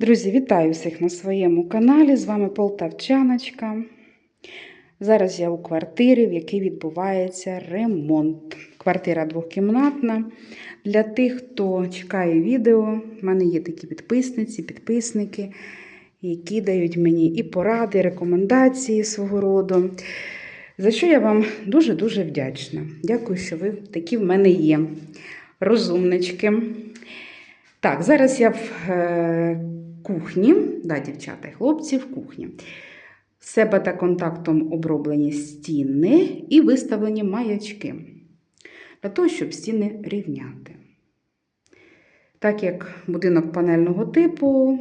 Друзі, вітаю всіх на своєму каналі. З вами Полтавчаночка. Зараз я у квартирі, в якій відбувається ремонт. Квартира двохкімнатна. Для тих, хто чекає відео, в мене є такі підписниці, підписники, які дають мені і поради, і рекомендації свого роду. За що я вам дуже-дуже вдячна. Дякую, що ви такі в мене є. Розумнички. Так, зараз я в е, кухні, да, дівчата і хлопці, в кухні. Себе та контактом оброблені стіни і виставлені маячки. Для того, щоб стіни рівняти. Так як будинок панельного типу,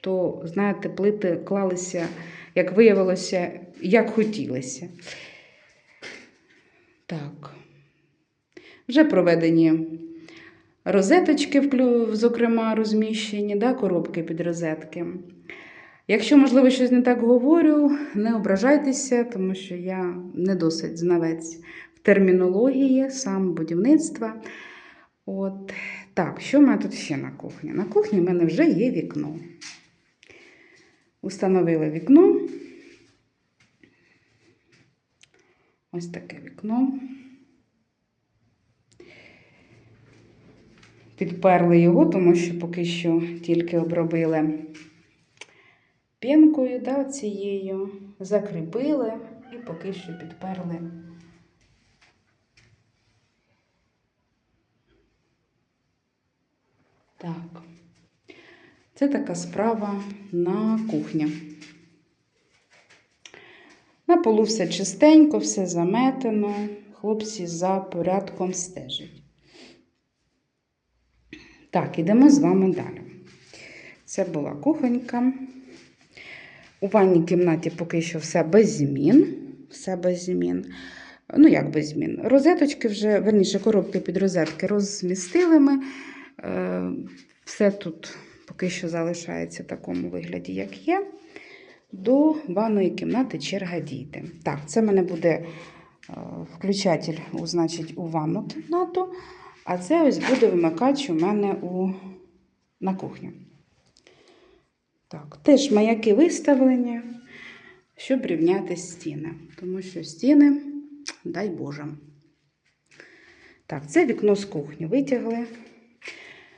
то, знаєте, плити клалися, як виявилося, як хотілося. Так. Вже проведені розеточки, зокрема, розміщені, да, коробки під розетки. Якщо, можливо, щось не так говорю, не ображайтеся, тому що я не досить знавець в термінології, сам будівництва. От так, що в мене тут ще на кухні? На кухні в мене вже є вікно. Установили вікно. Ось таке вікно. Підперли його, тому що поки що тільки обробили пінкою да, цією, закріпили і поки що підперли. Так. Це така справа на кухні. На полу все чистенько, все заметено. Хлопці за порядком стежать. Так, ідемо з вами далі. Це була кухонька. У ванній кімнаті поки що все без змін. Все без змін. Ну, як без змін? Розеточки вже, верніше, коробки під розетки розмістили ми. Е, Все тут поки що залишається в такому вигляді, як є. До ванної кімнати черга дійти. Так, це в мене буде е, включатель, значить, у ванну кімнату. А це ось буде вимикач у мене у... на кухні. Так, теж маяки виставлені, щоб рівняти стіни. Тому що стіни, дай Боже. Так, це вікно з кухні витягли.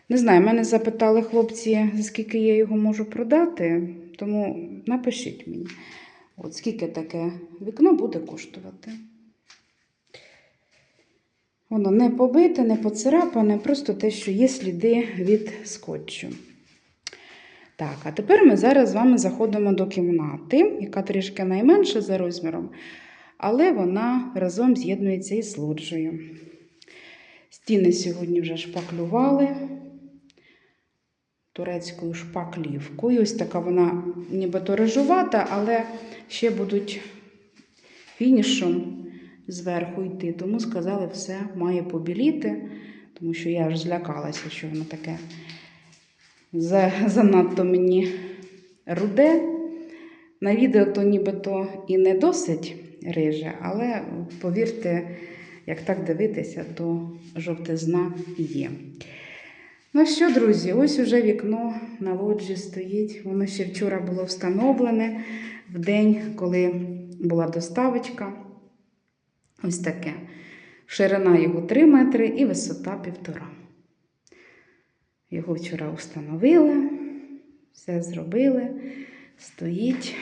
Не знаю, мене запитали хлопці, скільки я його можу продати, тому напишіть мені, от скільки таке вікно буде коштувати. Воно не побите, не поцарапане, просто те, що є сліди від скотчу. Так, а тепер ми зараз з вами заходимо до кімнати, яка трішки найменша за розміром, але вона разом з'єднується із лоджією. Стіни сьогодні вже шпаклювали турецькою шпаклівкою. Ось така вона нібито рижувата, але ще будуть фінішом зверху йти. Тому сказали, все має побіліти, тому що я аж злякалася, що воно таке занадто мені руде. На відео то нібито і не досить риже, але повірте, як так дивитися, то жовтизна є. Ну що, друзі, ось уже вікно на лоджі стоїть. Воно ще вчора було встановлене в день, коли була доставочка. Ось таке. Ширина його 3 метри і висота 1,5. Його вчора встановили, все зробили, стоїть.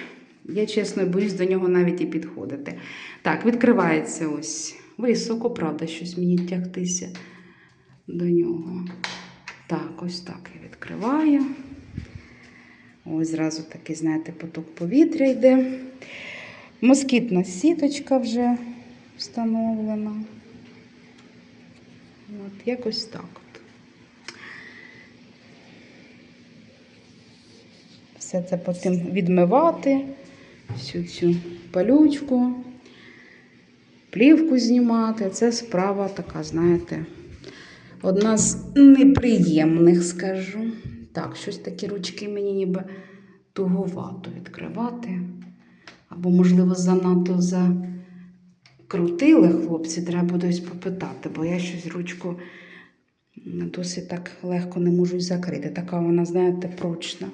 Я, чесно, боюсь до нього навіть і підходити. Так, відкривається ось. Високо, правда, щось мені тягтися до нього. Так, ось так я відкриваю. Ось зразу такий, знаєте, поток повітря йде. Москітна сіточка вже встановлена. От, якось так. От. Все це потім відмивати, всю цю палючку, плівку знімати. Це справа така, знаєте, одна з неприємних, скажу. Так, щось такі ручки мені ніби туговато відкривати. Або, можливо, занадто закрутили хлопці, треба буде ось попитати, бо я щось ручку Досить так легко не можу закрити. Така вона, знаєте, прочна.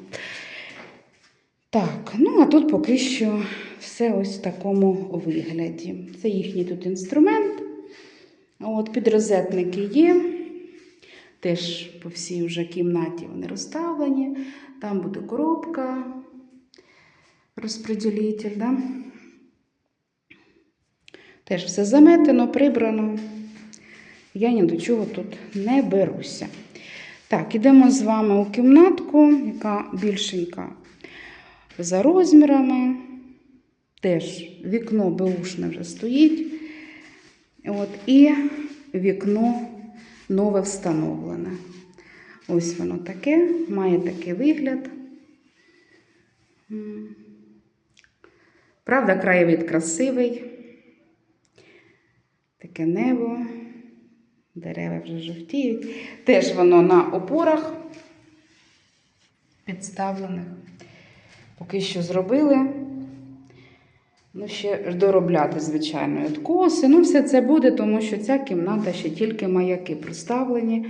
Так, ну а тут поки що все ось в такому вигляді. Це їхній тут інструмент. От, підрозетники є. Теж по всій вже кімнаті вони розставлені. Там буде коробка, розподілитель. Да? Теж все заметено, прибрано. Я ні до чого тут не беруся. Так, ідемо з вами у кімнатку, яка більшенька за розмірами. Теж вікно беушне вже стоїть. От, і вікно нове встановлене. Ось воно таке, має такий вигляд. Правда, краєвид красивий. Таке небо, дерева вже жовтіють. Теж воно на опорах підставлених. Поки що зробили. Ну, ще доробляти, звичайно, откоси. Ну, все це буде, тому що ця кімната ще тільки маяки проставлені,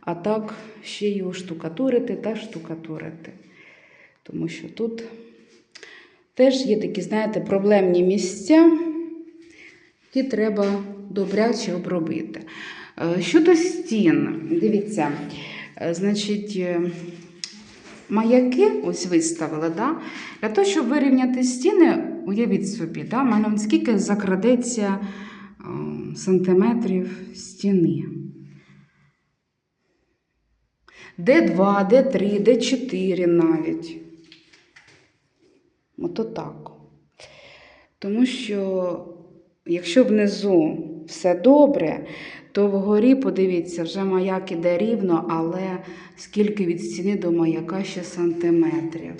а так ще й штукатурити та штукатурити. Тому що тут теж є такі, знаєте, проблемні місця, які треба добряче обробити. Е, Щодо стін, дивіться, е, значить. е, Маяки ось виставили, да? для того, щоб вирівняти стіни, уявіть собі, да? мене скільки закрадеться сантиметрів стіни. Д2, Д3, Д4 навіть. Ото так. Тому що, якщо внизу все добре, то вгорі, подивіться, вже маяк іде рівно, але скільки від стіни до маяка ще сантиметрів.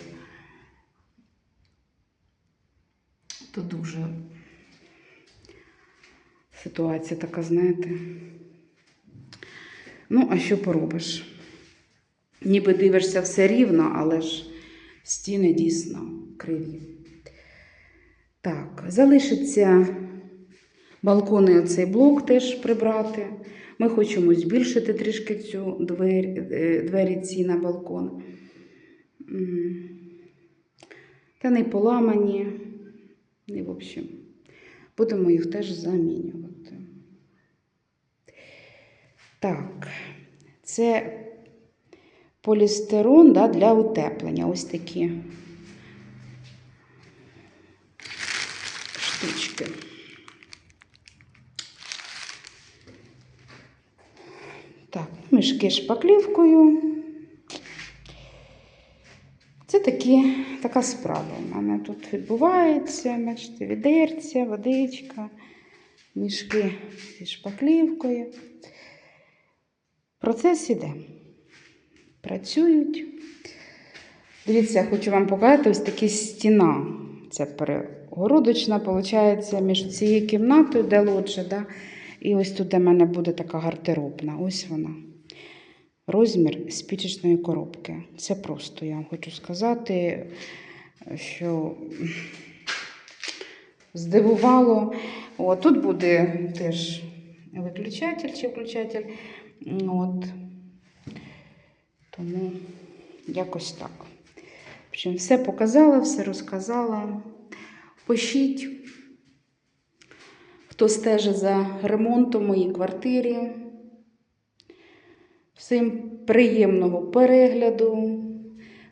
То дуже ситуація така, знаєте. Ну, а що поробиш? Ніби дивишся все рівно, але ж стіни дійсно криві. Так, залишиться балкони оцей блок теж прибрати. Ми хочемо збільшити трішки цю двері, е, двері ці на балкон. Та не поламані. І, в общем, будемо їх теж замінювати. Так, це полістирон да, для утеплення. Ось такі штучки. Так, мішки шпаклівкою. Це такі, така справа у мене тут відбувається. Бачите, відерця, водичка, мішки зі шпаклівкою. Процес іде. Працюють. Дивіться, я хочу вам показати ось така стіна. Це перегородочна, виходить, між цією кімнатою, де лоджія, да? І ось тут, в мене буде така гардеробна. Ось вона. Розмір спічечної коробки. Це просто, я вам хочу сказати, що здивувало. О, тут буде теж виключатель чи включатель. От. Тому якось так. В все показала, все розказала. Пишіть, хто стежить за ремонтом моїй квартирі. Всім приємного перегляду.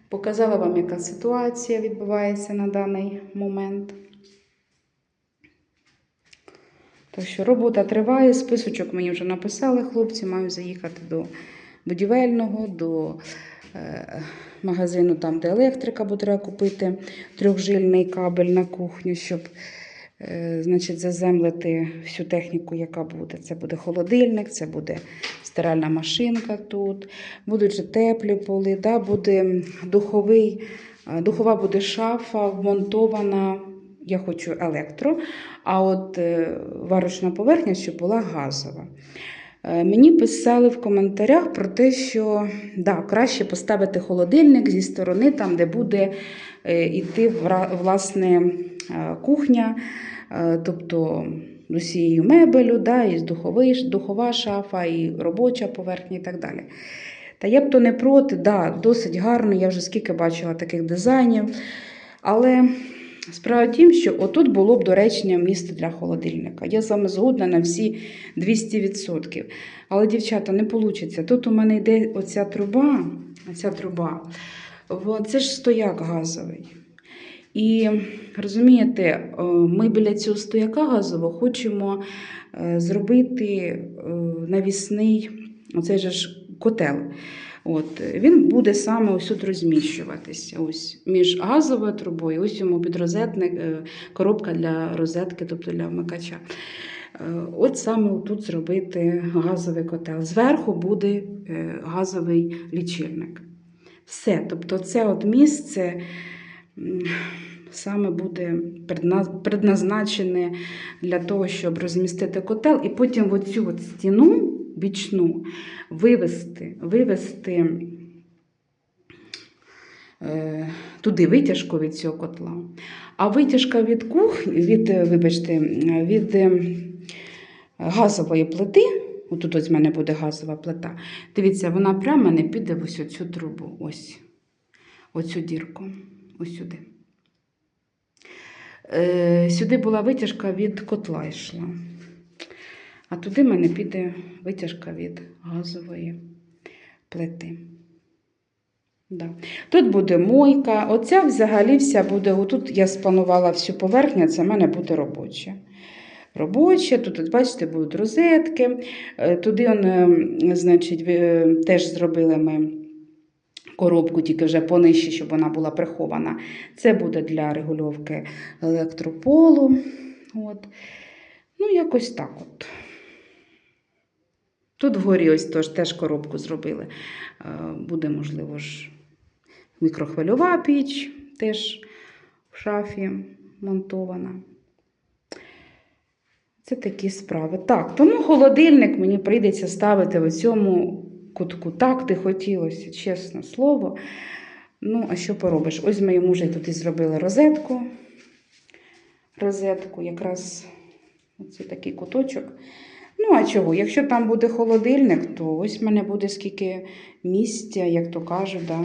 Показала вам, яка ситуація відбувається на даний момент. Так що робота триває, списочок мені вже написали хлопці, маю заїхати до будівельного, до е, магазину, там, де електрика, бо треба купити трьохжильний кабель на кухню, щоб значить, заземлити всю техніку, яка буде. Це буде холодильник, це буде стиральна машинка тут, будуть же теплі поли, да, буде духовий, е, духова буде шафа вмонтована. Я хочу електро, а от е, варочна поверхня, щоб була газова. Е, Мені писали в коментарях про те, що да, краще поставити холодильник зі сторони, там, де буде е, йти вра- власне е, кухня, е, тобто з усією мебелю, да, і духова шафа, і робоча поверхня, і так далі. Та я б то не проти, да, досить гарно, я вже скільки бачила таких дизайнів. Але справа в тім, що отут було б доречне місце для холодильника. Я з вами згодна на всі 200%. Але, дівчата, не вийде. Тут у мене йде оця труба, оця труба. Це ж стояк газовий. І розумієте, е, ми біля цього стояка газового хочемо е, зробити е, навісний оцей же ж котел. От, він буде саме ось тут розміщуватися. Ось між газовою трубою, ось йому підрозетник, коробка для розетки, тобто для вмикача. От саме тут зробити газовий котел. Зверху буде газовий лічильник. Все. Тобто, це от місце саме буде предназначене для того, щоб розмістити котел, і потім оцю от стіну бічну вивести, вивести е, туди витяжку від цього котла. А витяжка від кухні, від, вибачте, від е, газової плити, отут ось в мене буде газова плита. Дивіться, вона прямо не піде в ось цю трубу. Ось. Оцю дірку. Ось сюди. Е, сюди була витяжка від котла йшла. А туди в мене піде витяжка від газової плити. Да. Тут буде мойка. Оця взагалі вся буде. Отут я спланувала всю поверхню, це в мене буде робоча. Робоча, тут, от, бачите, будуть розетки. Е, Туди он, е, значить, теж зробили ми коробку, тільки вже понижче, щоб вона була прихована. Це буде для регульовки електрополу. От. Ну, якось так от. Тут вгорі ось тож теж коробку зробили. Е, Буде, можливо, ж мікрохвильова піч теж в шафі монтована. Це такі справи. Так, тому холодильник мені прийдеться ставити в цьому кутку. Так ти хотілося, чесне слово. Ну, а що поробиш? Ось ми йому тут і зробили розетку. Розетку, якраз оце такий куточок. Ну, а чого? Якщо там буде холодильник, то ось в мене буде скільки місця, як то кажуть, да?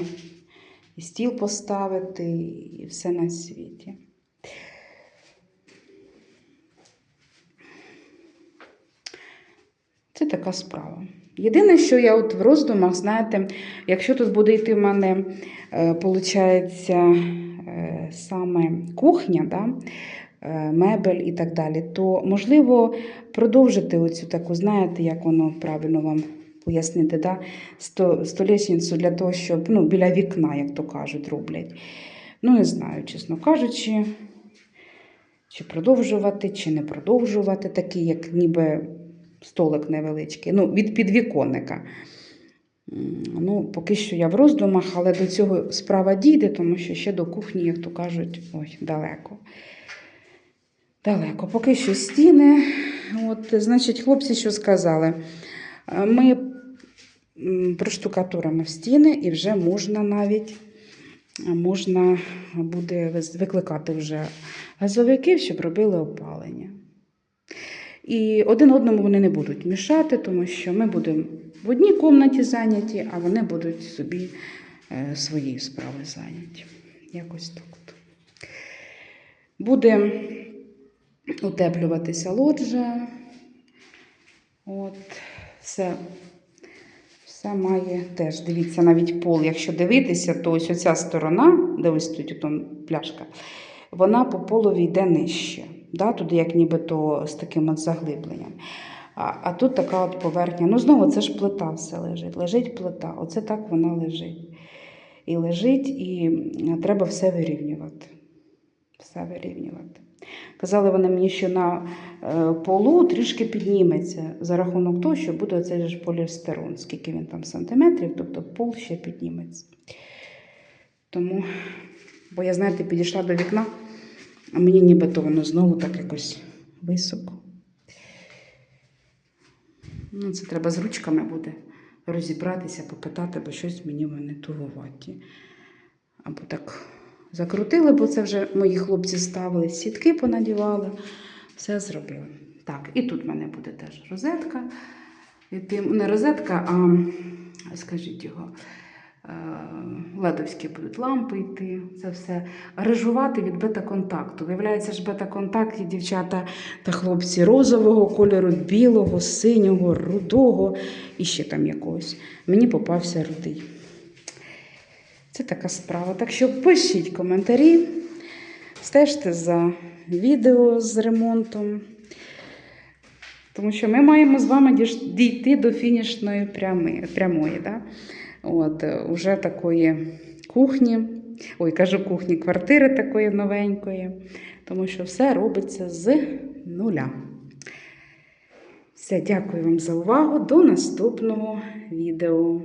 і стіл поставити, і все на світі. Це така справа. Єдине, що я от в роздумах, знаєте, якщо тут буде йти в мене, е, е, саме кухня, да, е, мебель і так далі, то можливо продовжити оцю таку, знаєте, як воно правильно вам пояснити, да, сто, столешницю для того, щоб ну, біля вікна, як то кажуть, роблять. Ну, не знаю, чесно кажучи, чи продовжувати, чи не продовжувати, такий, як ніби столик невеличкий, ну, від підвіконника. Ну, поки що я в роздумах, але до цього справа дійде, тому що ще до кухні, як то кажуть, ой, далеко. Далеко. Поки що стіни. От, значить, хлопці що сказали? Е, Ми проштукатуримо стіни і вже можна навіть е, можна буде викликати вже газовиків, щоб робили опалення. І один одному вони не будуть мішати, тому що ми будемо в одній кімнаті зайняті, а вони будуть собі е, свої справи зайняті. Якось так. Буде утеплюватися лоджія. От, все, все має теж. Дивіться, навіть пол. Якщо дивитися, то ось оця сторона, де ось тут пляшка, вона по полові йде нижче. Да? Туди, як нібито з таким от заглибленням. А, а тут така от поверхня. Ну, знову це ж плита все лежить. Лежить плита. Оце так вона лежить. І лежить, і треба все вирівнювати. Все вирівнювати. Казали вони мені, що на е, полу трішки підніметься за рахунок того, що буде оцей ж полістирон, скільки він там сантиметрів, тобто пол ще підніметься. Тому, бо я, знаєте, підійшла до вікна, а мені нібито воно знову так якось високо. Ну, це треба з ручками буде розібратися, попитати, бо щось мені вони туговаті. Або так закрутили, бо це вже мої хлопці ставили, сітки понадівали, все зробили. Так, і тут в мене буде теж розетка. Не розетка, а скажіть його. Е, Ледовські будуть лампи йти, це все. Режувати від бета-контакту. Виявляється ж бета-контакт є дівчата та хлопці розового кольору, білого, синього, рудого і ще там якогось. Мені попався рудий. Це така справа. Так що пишіть коментарі, стежте за відео з ремонтом. Тому що ми маємо з вами дійти до фінішної прями, прямої. Да? От, е, уже такої кухні, ой, кажу кухні, квартири такої новенької, тому що все робиться з нуля. Все, дякую вам за увагу. До наступного відео.